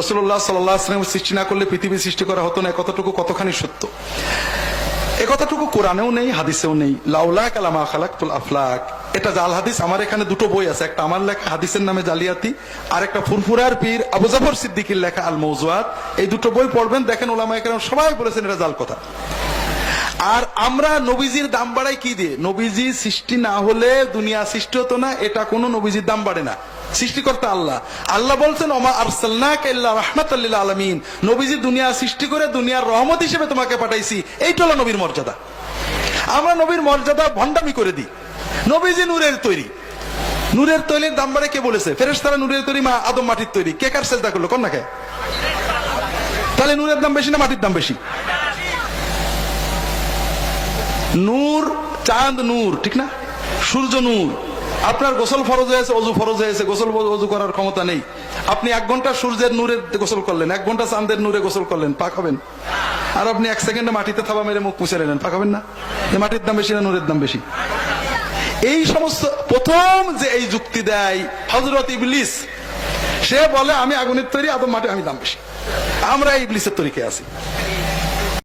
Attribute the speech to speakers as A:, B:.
A: রসুল্লাহ সাল্লাম সৃষ্টি না করলে পৃথিবী সৃষ্টি করা হতো না কতটুকু কতখানি সত্য? এ কথাটুকু কোরআনেও নেই, হাদিসেও নেই। লাউলা কালামা খালাকুল আফলাক। এটা জাল হাদিস, আমার এখানে দুটো বই আছে। একটা আমার লেখা হাদিসের নামে জালিয়াতি, আর একটা ফুরফুরার পীর আবু জাফর সিদ্দিকের লেখা আল মৌজুয়াত এই দুটো বই পড়বেন, দেখেন ওলামা এখানে সবাই বলেছেন এটা জাল কথা। আর আমরা নবীজির দাম বাড়াই কি দিয়ে? নবীজি সৃষ্টি না হলে দুনিয়া সৃষ্টি হতো না, এটা কোনো নবীজির দাম বাড়ে না। সৃষ্টিকর্তা আল্লাহ। আল্লাহ বলছেন, ওমা আরসালনাক ইল্লা রাহমাতাল্লিল আলামিন। নবীজি দুনিয়া সৃষ্টি করে দুনিয়ার রহমত হিসেবে তোমাকে পাঠাইছি। এইটা হলো নবীর মর্যাদা। আমরা নবীর মর্যাদা ভণ্ডামি করে দিই। নবীজি নূরের তৈরি। নূরের তৈরির দাম বাড়ে কে বলেছে? ফেরেশতারা নূরের তৈরি, মা আদম মাটির তৈরি। কে কার চেষ্টা করল? কোন না কে তাহলে নূরের দাম বেশি না মাটির দাম বেশি? নূর, চাঁদ নূর, ঠিক না? সূর্য নূর। আপনার গোসল ফরজ হয়েছে অজু ফরজ হয়েছে গোসল অজু করার ক্ষমতা নেই। আপনি এক ঘণ্টা সূর্যের নূরে গোসল করলেন, এক ঘণ্টা চাঁদের নূরে গোসল করলেন, পাক হবেন। আর আপনি এক সেকেন্ডে মাটিতে থাবা মেরে মুখ মুছে নিলেন, পাক হবেন না? মাটির দাম বেশি না নূরের দাম বেশি? এই সমস্ত, প্রথম যে এই যুক্তি দেয় হজরত ইবলিস, সে বলে, আমি আগুনের তৈরি, আদম মাটি আমি দাম বেশি। আমরা ইবলিসের তরিকে আছি।